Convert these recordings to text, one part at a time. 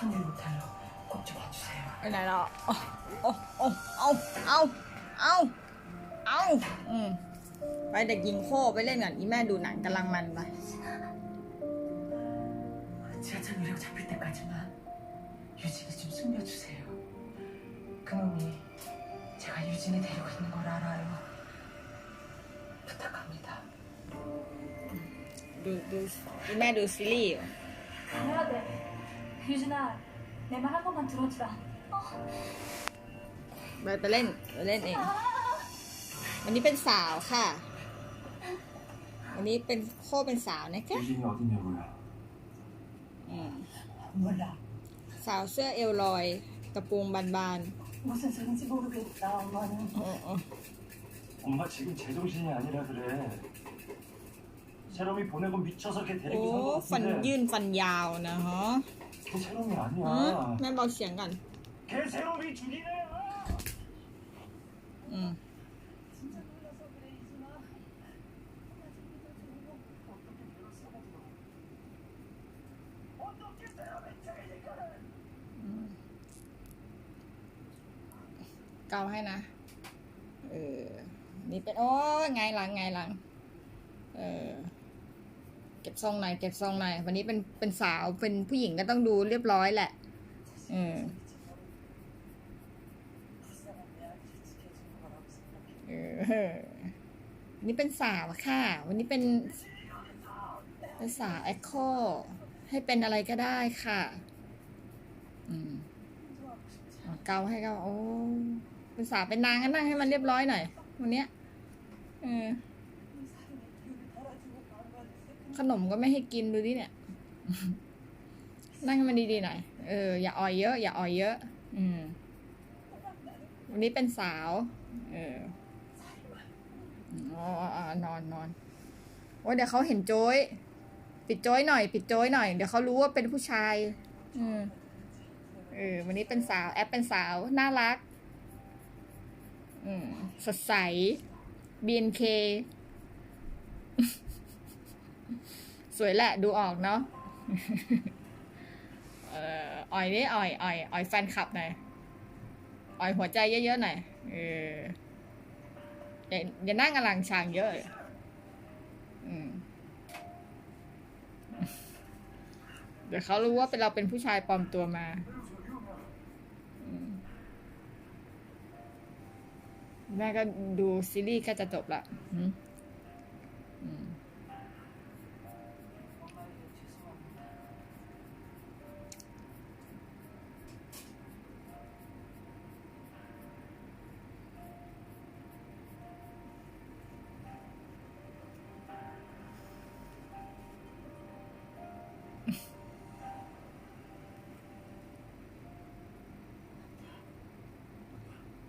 천일 못할로 꼭 좀 와주세요. ไปไหนแล้วเอาเอาเอาเอาเอาเอาเอาอืมไปเด็กหญิงโคไปเล่นก่อนอีแม่ดูหนังกำลังมันไป 지하철 노력 잡힐 때까지만 유진이 좀 숨겨주세요. 그놈이 제가 유진이 데리고 있는 걸 알아요. 부탁합니다. ดูดูอีแม่ดูซีรีส์อยู่ 해야 돼. 유진아, 내 말 한 번만 들어주라. ไปไปเล่นไปเล่นเอง วันนี้เป็นสาวค่ะ วันนี้เป็นโคเป็นสาวนะคะ 유진이 어디냐고요? อืม 몰라. สาวเสื้อเอวลอย กระโปรงบาน 무슨 소린지 모르겠다, 엄마는. ๆเออเออ 엄마 지금 제정신이 아니라 그래. 세롬이 보내고 미쳐서 걔 โอ้ 데리고 ฟัน 산 것 ยื่ 같은데 นฟันยาวนะฮะ 걔 세롬이 อืม 아니야. แม่เบาเสียงก่อน 걔 세롬이 줄이네. อืม 진짜 몰라서 그래, 이진아. 엄마 지금부터 좋은 거 어떻게 배웠어가지고. 어떻게 세롬이 줄이니까 เกาให้นะ เออ นี่เป็น โอ้ยไงหลังไงหลัง เออ เก็บซองหน่อยเก็บซองหน่อยวันนี้เป็นเป็นสาวเป็นผู้หญิงก็ต้องดูเรียบร้อยแหละ อืมนี่เป็นสาวค่ะ วันนี้เป็นเป็นสาวแอคโคให้เป็นอะไรก็ได้ค่ะ อืมเกาให้เกาโอ้เป็นสาวเป็นนางก็นั่งให้มันเรียบร้อยหน่อยวันเนี้ย อืม ขนมก็ไม่ให้กินดูดิเนี่ย นั่งให้มันดีๆหน่อย เออ อย่าอ่อยเยอะ อย่าอ่อยเยอะ อืม วันนี้เป็นสาว เอออ๋อนอนนอนโอ้เดี๋ยวเขาเห็นโจ้ยปิดโจ้ยหน่อย ปิดโจ้ยหน่อย เดี๋ยวเขารู้ว่าเป็นผู้ชาย อืม เออ วันนี้เป็นสาว แอปเป็นสาว น่ารัก อืม สดใส BNK สวยแหละดูออกเนาะเอ่ออ่อยนี่อ่อยอ่อยอ่อยแฟนคลับหน่อยอ่อยหัวใจเยอะๆหน่อยเอออย่าอย่านั่งอลังชางเยอะเลยอืมเดี๋ยวเขารู้ว่าเป็นเราเป็นผู้ชายปลอมตัวมาแม่ก็ดูซีรีส์ก็จะจบละ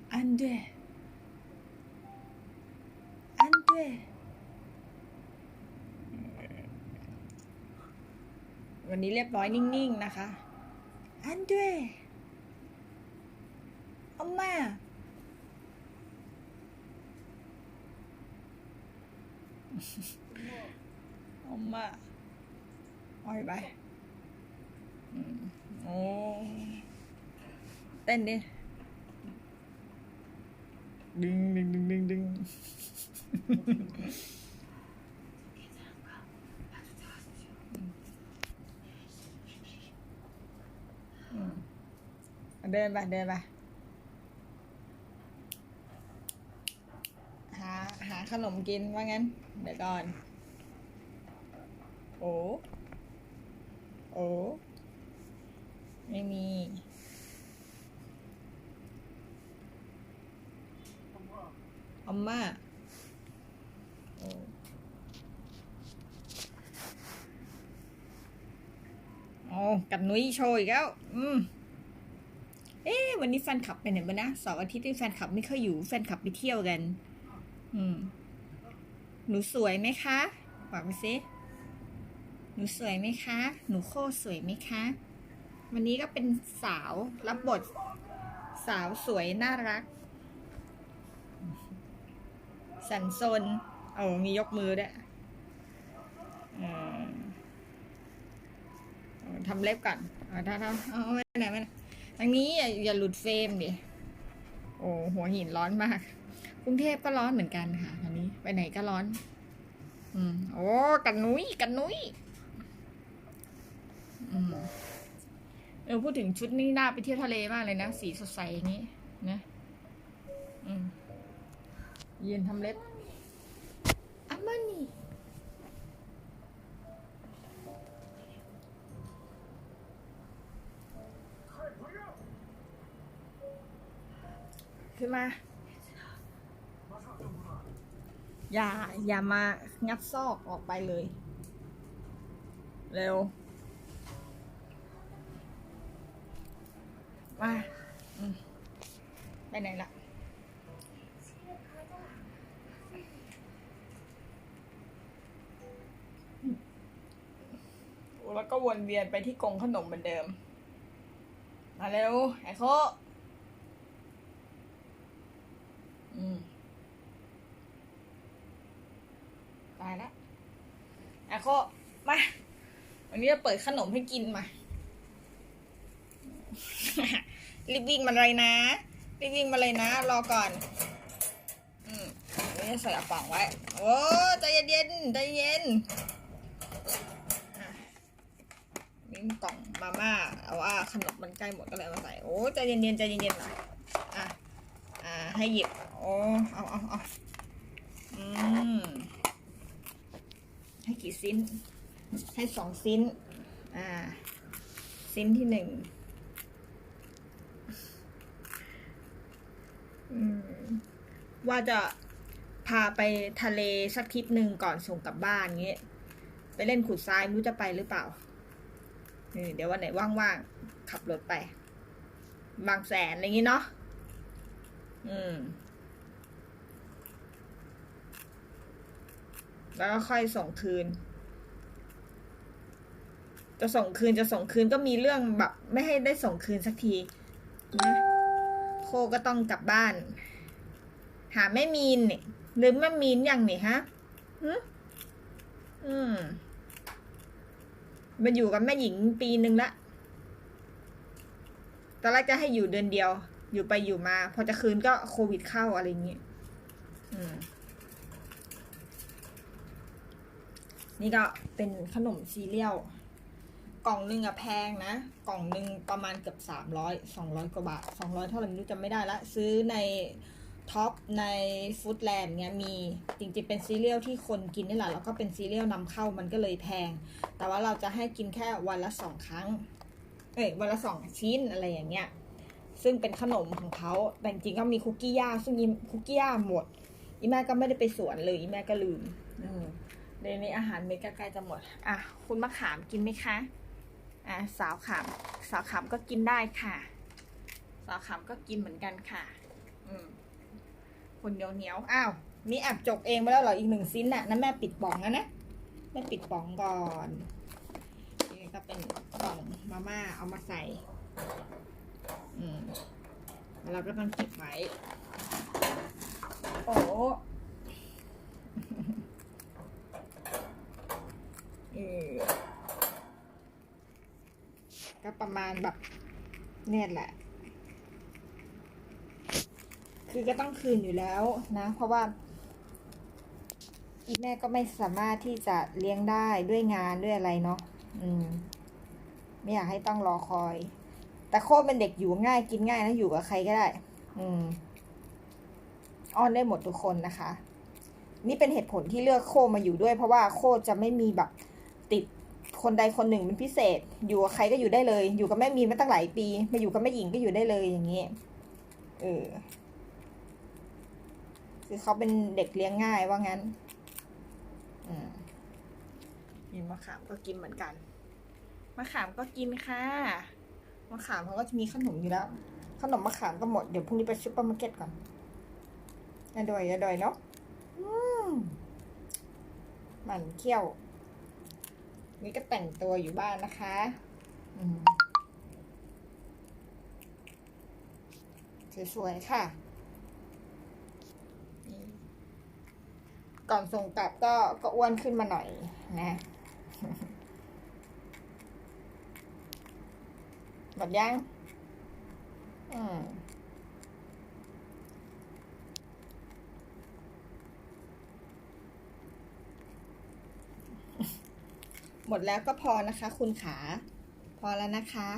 안 돼. 안 돼. วันนี้เรียบร้อยนิ่ง ๆ นะคะ อันเดรอมมา อมมา อ่อยไปอืมโอ้เต้นดิดึงดึงดึงดึงดึงอืมเดินไปเดินไปหาหาขนมกินว่างั้น เดี๋ยวก่อน โอ้ โอ้ไม่มีอมมาโอ้โอ้กับนุ้ยโชว์อีกแล้ว อืม เอ๊ะวันนี้แฟนคลับไปไหนบ้างนะเสาร์อาทิตย์ที่แฟนคลับไม่ค่อยอยู่ แฟนคลับไปเที่ยวกัน อืม หนูสวยไหมคะ บอกไปสิ หนูสวยไหมคะ หนูโคสวยไหมคะ วันนี้ก็เป็นสาวรับบท สาวสวยน่ารัก สันซนโอ้มียกมือด้วยเออเอทำเล็บก่อนโเอาได้ได้เอาเอไม่ไหนไม่ไหนทางนี้อย่าอย่าหลุดเฟรมดิ โอ้หัวหินร้อนมาก กรุงเทพก็ร้อนเหมือนกันค่ะทางนี้ ไปไหนก็ร้อน อืม โอ้ กันนุ้ย กันนุ้ย เออพูดถึงชุดนี้น่าไปเที่ยวทะเลมากเลยนะ สีสดใสอย่างนี้นะอืมยืนทำเล็บอามานี่ขึ้นมา อย่า อย่ามางัดซอกออกไปเลย เร็ว มาอืมไปไหนละแล้วก็วนเวียนไปที่กรงขนมเหมือนเดิม มาเร็ว ไอ้โคอืมตายแล้วอะโคมา วันนี้จะเปิดขนมให้กินมา รีบวิ่งมาเลยนะรีบวิ่งมาเลยนะ รอก่อน อืมนี่ใส่กระป๋องไว้ โอ้ใจเย็นๆใจเย็นอะนี่กล่องมาม่าเอาว่าขนมมันใกล้หมดก็เลยมาใส่ โอ้ใจเย็นๆใจเย็นๆหน่อยอะอ่า ให้หยิบ โอ้เอาเอาเอาอืมให้กี่สิ้น ให้สองสิ้น อ่าสิ้นที่หนึ่งอืม ว่าจะพาไปทะเลสักทริปหนึ่งก่อนส่งกลับบ้านเงี้ยไปเล่นขุดทรายรู้จะไปหรือเปล่าเดี๋ยววันไหนว่างๆขับรถไป บางแสนอะไรอย่างงี้เนาะอืม แล้วก็ค่อยส่งคืน จะส่งคืนจะส่งคืนก็มีเรื่องแบบ ไม่ให้ได้ส่งคืนสักทีนะโคก็ต้องกลับบ้าน หาแม่มีนเนี่ยลืมแม่มีนยังเนี่ยฮะอืมมาอยู่กับแม่หญิงปีหนึ่งละตอนแรกจะให้อยู่เดือนเดียว อยู่ไปอยู่มา พอจะคืนก็โควิดเข้าอะไรอย่างเงี้ยอืมนี่ก็เป็นขนมซีเรียล กล่องหนึ่งอะแพงนะ กล่องหนึ่งประมาณเกือบสามร้อยสองร้อยกว่าบาทสองร้อยเท่าไหร่ไม่รู้จำไม่ได้ละ ซื้อใน ท็อปในฟู้ดแลนด์เนี้ยมีจริงๆเป็นซีเรียลที่คนกินนี่แหละแล้วก็เป็นซีเรียลนำเข้ามันก็เลยแพง แต่ว่าเราจะให้กินแค่วันละสองครั้งเอ้ยวันละสองชิ้นอะไรอย่างเงี้ยซึ่งเป็นขนมของเขาแต่จริงก็มีคุกกี้ย่าซึ่งคุกกี้ย่าหมด อีแม่ก็ไม่ได้ไปสวนเลยอีแม่ก็ลืมเดี๋ยวนี้อาหารเม็ดก็ใกล้จะหมด อะ คุณมะขามกินไหมคะ อะสาวขามสาวขามก็กินได้ค่ะ สาวขามก็กินเหมือนกันค่ะ อืม คนเหนียวเหนียวอ้าวนี่แอบจกเองไปแล้วเหรออีกหนึ่งชิ้นน่ะนั่นแม่ปิดป่องนะนะแม่ปิดป่องก่อนนี่ก็เป็นกล่องมาม่าเอามาใส่ อืมเราก็ต้องเก็บไว้ โอ้เออก็ประมาณแบบเนี่ยแหละ คือก็ต้องคืนอยู่แล้วนะ เพราะว่าอีแม่ก็ไม่สามารถที่จะเลี้ยงได้ด้วยงานด้วยอะไรเนาะอืม ไม่อยากให้ต้องรอคอย แต่โคเป็นเด็กอยู่ง่ายกินง่ายนะอยู่กับใครก็ได้ อืมอ้อนได้หมดทุกคนนะคะ นี่เป็นเหตุผลที่เลือกโคมาอยู่ด้วย เพราะว่าโคจะไม่มีแบบติดคนใดคนหนึ่งเป็นพิเศษ อยู่กับใครก็อยู่ได้เลย อยู่กับแม่มีมาตั้งหลายปี มาอยู่กับแม่หญิงก็อยู่ได้เลยอย่างเงี้ เออ คือเขาเป็นเด็กเลี้ยงง่ายว่างั้นอืมกินมะขามก็กินเหมือนกัน มะขามก็กินค่ะ มะขามเขาก็จะมีขนมอยู่แล้ว ขนมมะขามก็หมด เดี๋ยวพรุ่งนี้ไปซุปเปอร์มาร์เก็ตก่อนอย่าดอยอย่าดอยเนาะอืมหมันเขี้ยว นี่ก็แต่งตัวอยู่บ้านนะคะอืมสวยๆค่ะนี่ ก่อนส่งกลับก็ก็อ้วนขึ้นมาหน่อยนะหมดยัง อืมหมดแล้วก็พอนะคะ คุณขา พอแล้วนะคะ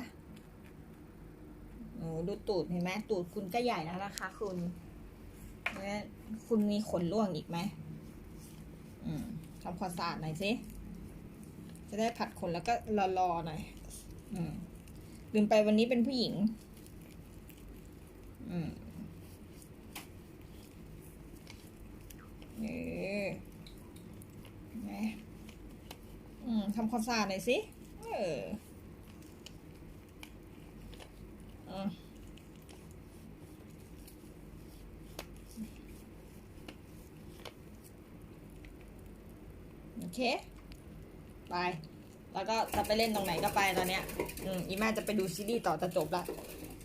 โอ้ดูตูดเห็นไหมตูดคุณก็ใหญ่แล้วนะคะ คุณเนี่ยคุณมีขนร่วงอีกไหม ทำความสะอาดหน่อยสิ จะได้ผัดขนแล้วก็รอๆหน่อยอลืมไปวันนี้เป็นผู้หญิง อืมนี่เห็นไหมอืมทำความสะอาดหน่อยสิ เออมโอ เค ไป แล้วก็จะไปเล่นตรงไหนก็ไปตอนเนี้ย อืมอีแม่จะไปดูซีรีส์ต่อจะจบละ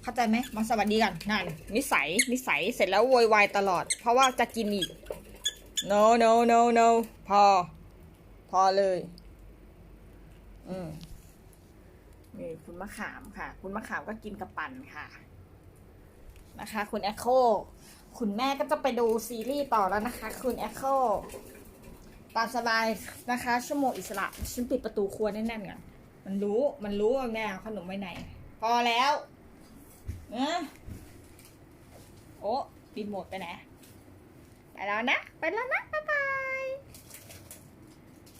เข้าใจไหมมาสวัสดีกันนั่นนิสัยนิสัยเสร็จแล้วโวยวายตลอด เพราะว่าจะกินอีก no no no no พอ พอเลย อืมนี่คุณมะขามค่ะ คุณมะขามก็กินกระปั่นค่ะ นะคะ คุณแอคโค คุณแม่ก็จะไปดูซีรีส์ต่อแล้วนะคะ คุณแอคโค ตามสบายนะคะ ชั่วโมงอิสระฉันปิดประตูครัวแน่นๆก่อนมันรู้มันรู้ว่าแม่เอาขนมไว้ไหน พอแล้วเออโอ้ปิดหมดไปไหนไปแล้วนะ ไปแล้วนะบ๊ายบาย